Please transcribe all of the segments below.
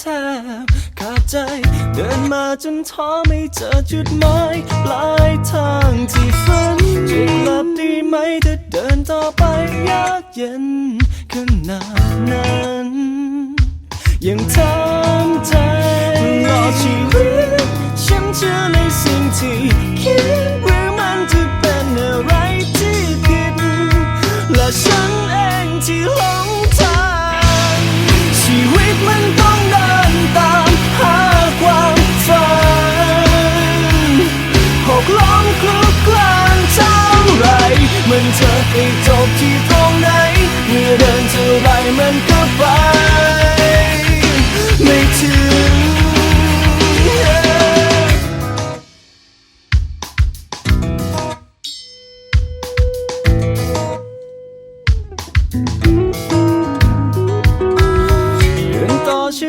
แทบขาดใจ เดินมาจนท้อไม่เจอจุดหมายปลายทางที่ฝันจะกลับดีไหมถ้าเดินต่อไปยากเย็นขนาดนั้นยังทำใจรอชีวิตฉันเชื่อในสิ่งที่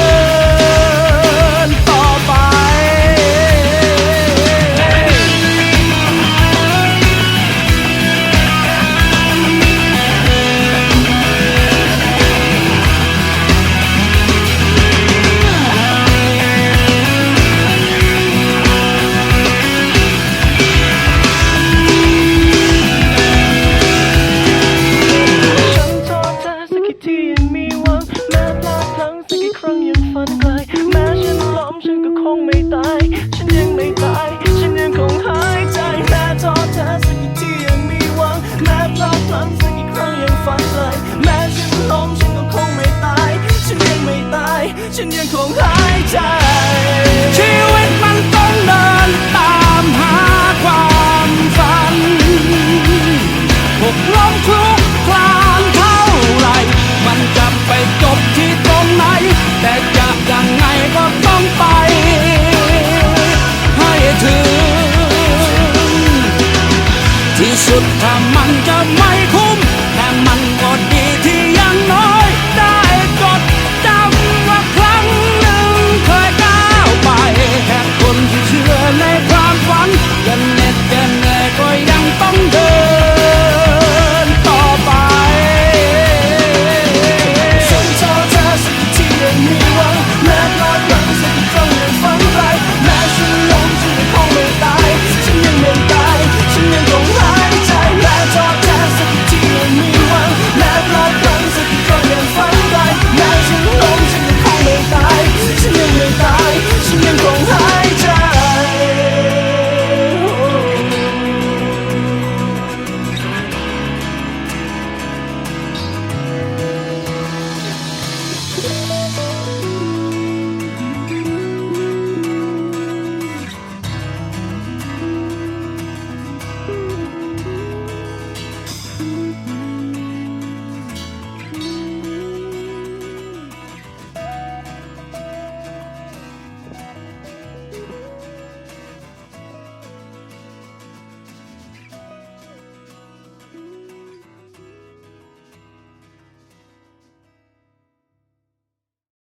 ิน ตาย ฉันยังไม่ตาย ฉันยังคงหายใจแม้ท้อแท้สักกี่ที่ยังมีหวังแม้พลาดพลั้งสักกี่ครั้งยังฝันไกลแม้ฉันล้มฉันก็คงไม่ตาย ฉันยังไม่ตาย ฉันยังคงหายใจ ที่สุดถ้ามันจะไม่คุ้มแต่มันก็ดีที่ยังน้อย